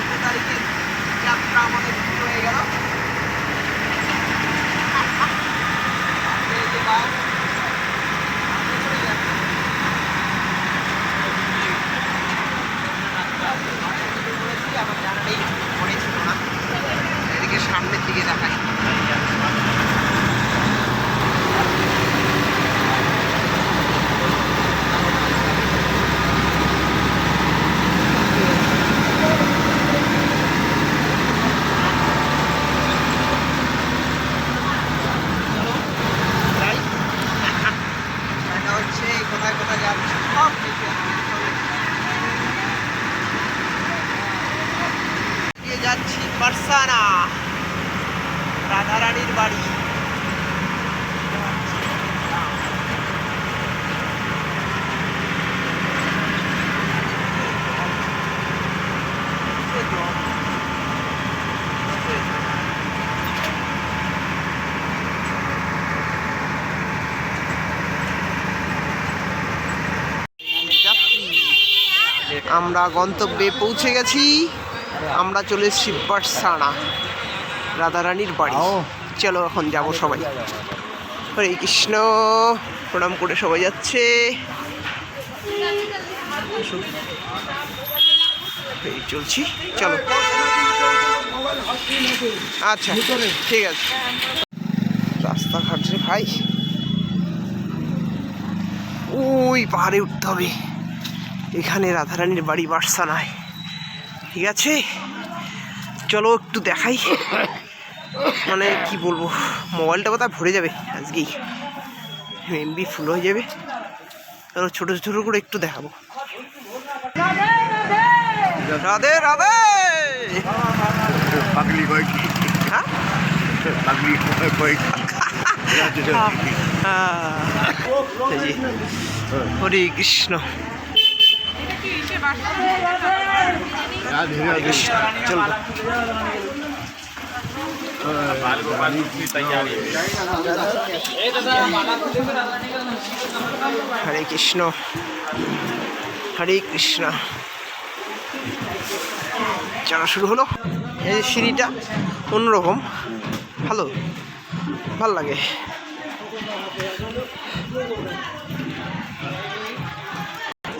চোদ্দ তারিখের যাত্রা আমাদের শুরু হয়ে গেল। সামনের দিকে বাস, সামনে চলে যাচ্ছে। অনেক কিছু বলেছি, আমার জানা নেই, মনে ছিল না। এদিকে সামনের দিকে দেখাই যাই দেখা হচ্ছে কোথায় কোথায় যাচ্ছে সব কিছু আছে। দিয়ে যাচ্ছি পারসানা রাধারানীর বাড়ি যাত্রী আমরা গন্তব্যে পৌঁছে গেছি। আমরা চলে এসেছি পারসানা রাধারানীর বাড়ি। চলো এখন যাব সবাই। হরে কৃষ্ণ প্রণাম করে সবাই যাচ্ছে। এই চলছি চলো। আচ্ছা ঠিক আছে। রাস্তাঘাট রে ভাই। ওই পাহাড়ে উঠতে হবে। এখানে রাধারানীর বাড়ি বার্সানায় ঠিক আছে? চলো একটু দেখাই। মানে কি বলব মোবাইলটা কোথায় ভরে যাবে আজকেই? এমবি ফুল হয়ে যাবে। চলো ছোটো ছোটো করে একটু দেখাবো। রাধে রাধে! পাগলি কয় কি? হ্যাঁ? পাগলি কয় কয় কি? আহ, এই যে, হরে কৃষ্ণ। হরে কৃষ্ণ হরে কৃষ্ণ। চলা শুরু হলো। এই সিঁড়িটা অন্যরকম। ভালো ভালো লাগে।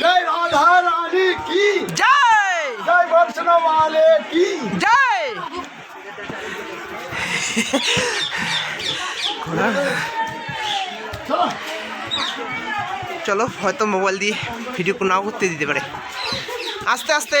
জয় রাধা রানী কি? জয়! জয় বৈষ্ণব আলে কি? জয়! চলো হয়তো মোবাইল দিয়ে ভিডিও নাও করতে দিতে পারে। আস্তে আস্তে।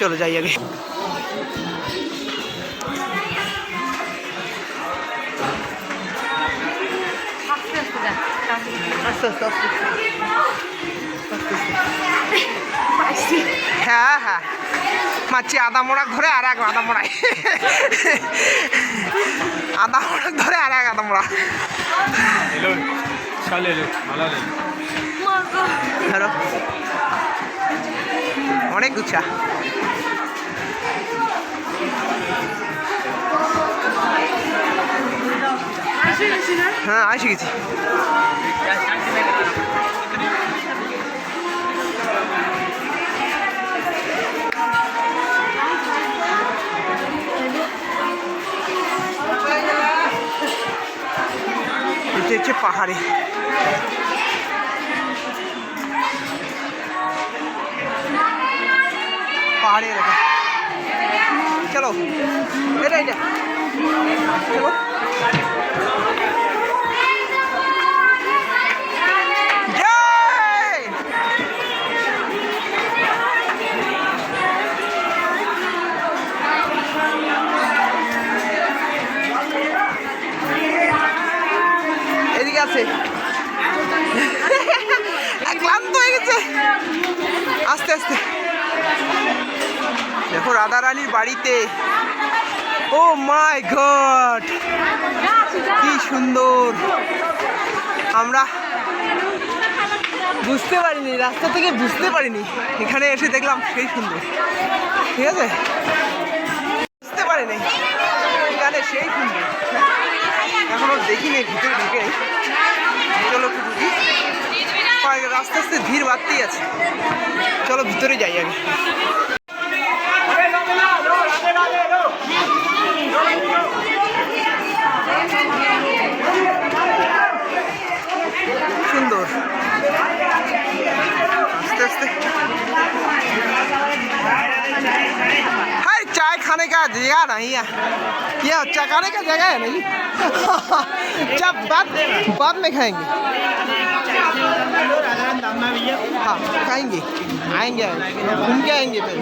চলো যাই আগে। আস্তে আস্তে আস্তে হ্যাঁ হ্যাঁ। মাছি আদা মোড়াক ধরে আর এক আদা মোড়ায়। আদা মোড়াক ধরে আর এক আদা মোড়া। ধরো। অনেক উঁচা হ্যাঁ আসে গেছি। হচ্ছে পাহাড়ে। পাহাড়ে এলাকা। চলো এটা এটা। চলো। আছে। ক্লান্ত হয়ে গেছে। আস্তে আস্তে। দেখো রাধা রানীর বাড়িতে। Oh my god! কি সুন্দর। আমরা বুঝতে পারিনি, রাস্তা থেকে বুঝতে পারিনি। এখানে এসে দেখলাম সেই সুন্দর। ঠিক আছে? বুঝতে পারিনি। এখানে সেই সুন্দর। এখনো দেখিনি ভিতরে ঢুকে চলো একটু ঢুকি কয়েক- আস্তে আস্তে ধীর বাড়তেই আছে চলো ভিতরে যাই আগে সুন্দর आस्ते आस्ते हाय चाय खाने का जगह नहीं है ये चकाने का जगह है नहीं जब बाद बाद में खाएँगे। हाँ खाएँगे। आएँगे घूम के आएँगे फिर।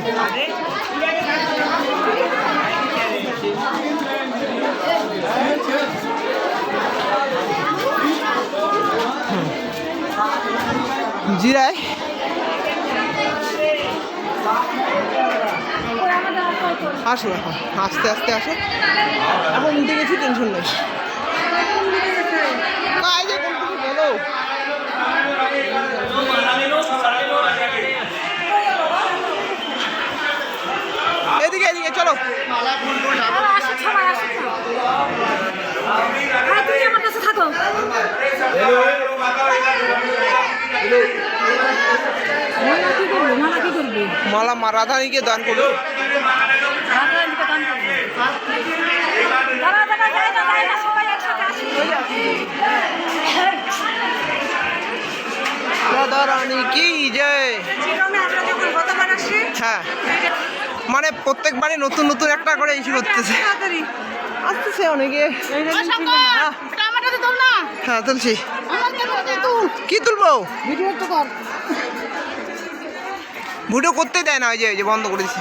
हम्म। जी राय আসো এখন আস্তে আস্তে আসো। এখন উঠে গেছি টেনশন নেই। কাজে কোন কিছু বলো। এদিকে এদিকে চলো। হ্যাঁ থাকো। মালা করবে? করবে? মা রাধানীকে দান করো। কি জয় হ্যাঁ। মানে প্রত্যেকবারই নতুন নতুন একটা করে ইস্যু করতেছে। আসতেছে অনেকে। হ্যাঁ, হ্যাঁ তুলছি। কি তুলবো? ভিডিও তো কর। ভিডিও করতে দেয় না ওই যে ওই যে বন্ধ করে দিছে।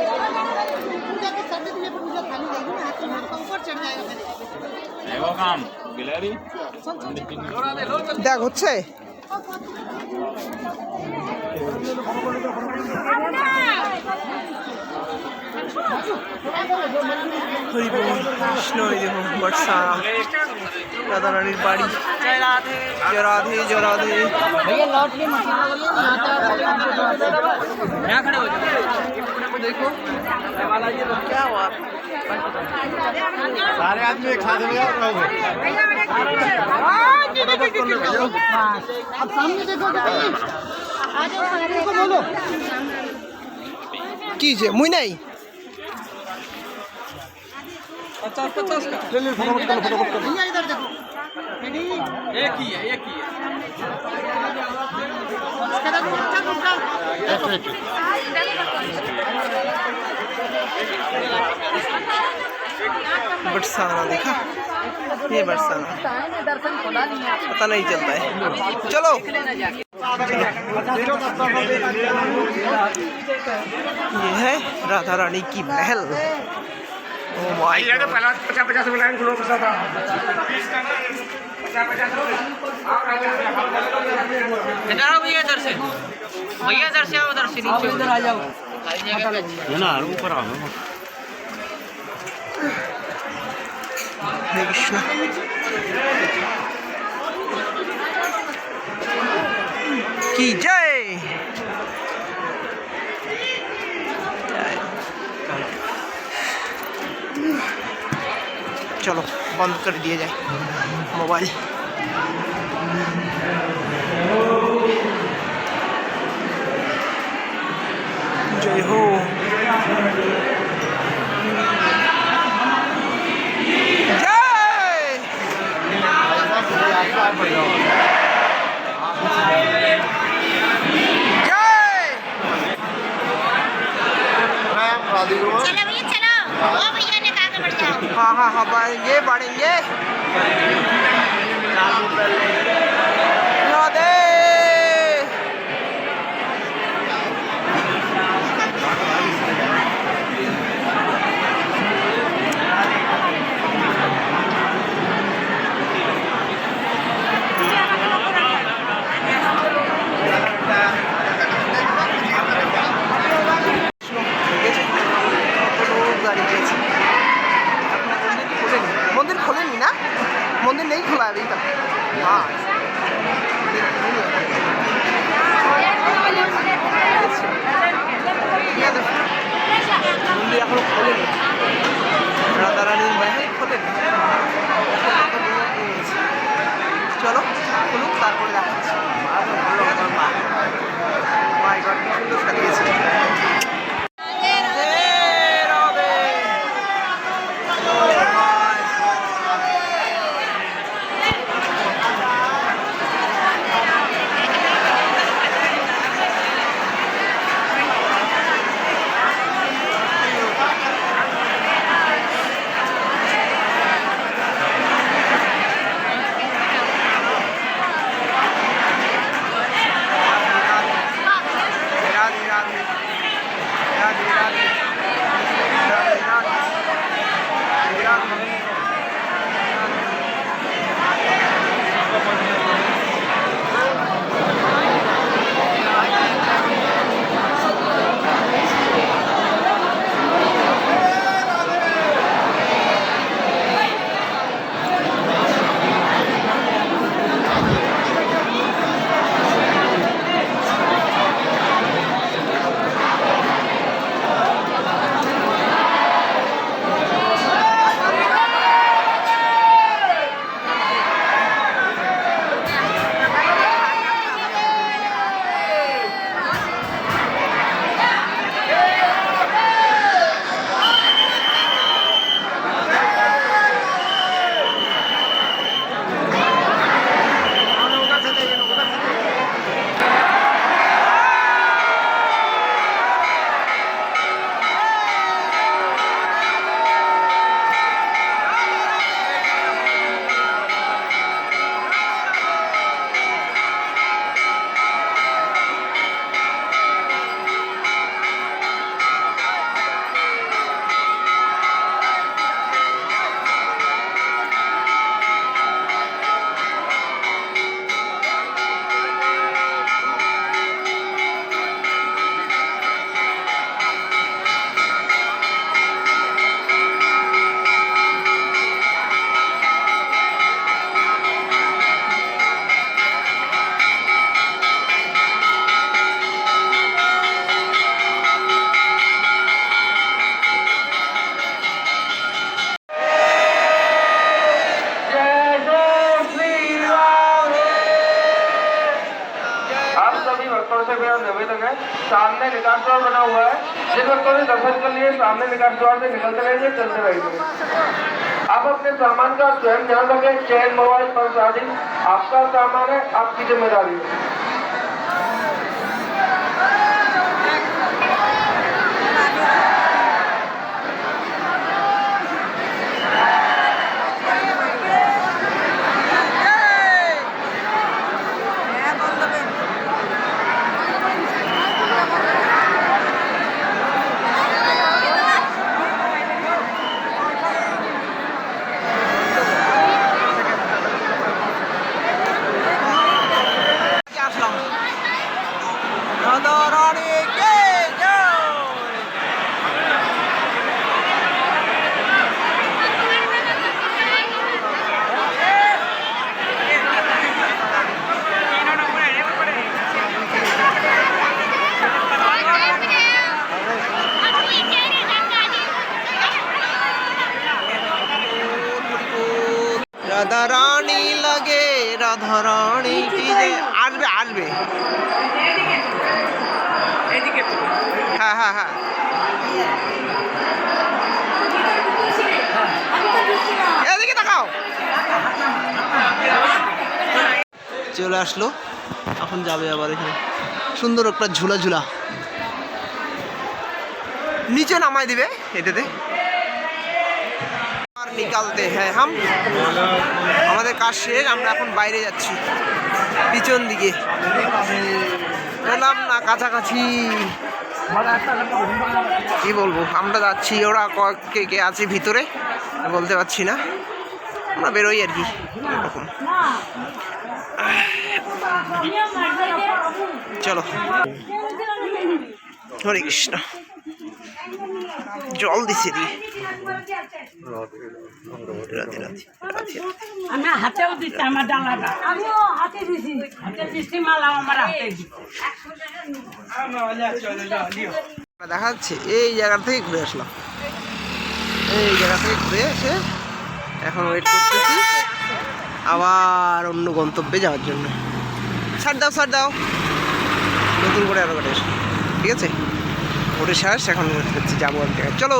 দেখ হচ্ছে? হরি বল কৃষ্ণ এই দেখো বরসানা রাধা রানীর বাড়ি জয় রাধে জয় রাধে জয় রাধে देखो क्या बात सारे आदमी एक साथ में और रहोगे अब सामने देखो आ जाओ सारे बोलो কি যে মুই নাই ले ले फटाफट करो फटाफट करो इधर देखो एक मिनट बरसाना देखा ये बरसाना पता नहीं चलता है चलो ये है राधा रानी की महल। oh पचास पचास इधर आओ भैया इधर से। भैया इधर से आओ उधर से नीचे। इधर आ जाओ। ना ऊपर आओ। TJ চলো বন্ধ করে দিয়ে যাই মোবাইল জয় হো यहाँ बढ़ेंगे बढ़ेंगे। देव রাধা রানীর বাইরে খোলেনি চলো খুলুক তারপরে দেখাচ্ছি। মা এবার কি সুন্দর সাজিয়েছে। भक्तों से मेरा निवेदन है, सामने निकास द्वार बना हुआ है। जिन भक्तों ने दर्शन कर लिए, सामने निकास द्वार से निकलते रहेंगे चलते रहेंगे आप अपने सामान का स्वयं ध्यान रखें, चैन, मोबाइल पर आदि। आपका सामान है, आपकी ज़िम्मेदारी है। হ্যাঁ হ্যাঁ হ্যাঁ। এদিকে তাকাও। চলে আসলো। এখন যাবে আবার এখানে। সুন্দর একটা ঝুলা ঝুলা। নিচে নামাই দিবে এটাতে। আর নিকালতে হ্যাঁ হাম। আমাদের কাজ শেষ আমরা এখন বাইরে যাচ্ছি। পিছন দিকে। বললাম না কাছাকাছি। কি বলব? আমরা যাচ্ছি, ওরা ক- কে আছে ভিতরে? বলতে পারছি না। আমরা বেরোই আর কি। এরকম। চলো। হরে কৃষ্ণ। জল দিছে দি। রাধে রাধে রাধে। আমি হাতেও দিচ্ছি আমার ডালাটা আমিও হাতে দিছি। হাতে দিচ্ছি মালা আমার হাতে দেখা যাচ্ছে এই জায়গা থেকে ঘুরে আসলাম। এই জায়গা থেকে ঘুরে এসে এখন ওয়েট করতেছি আবার অন্য গন্তব্যে যাওয়ার জন্য। ছাড় দাও ছাড় দাও। নতুন করে আরও কাটে ঠিক আছে? ওটা শেষ এখন যাব এক জায়গায় চলো!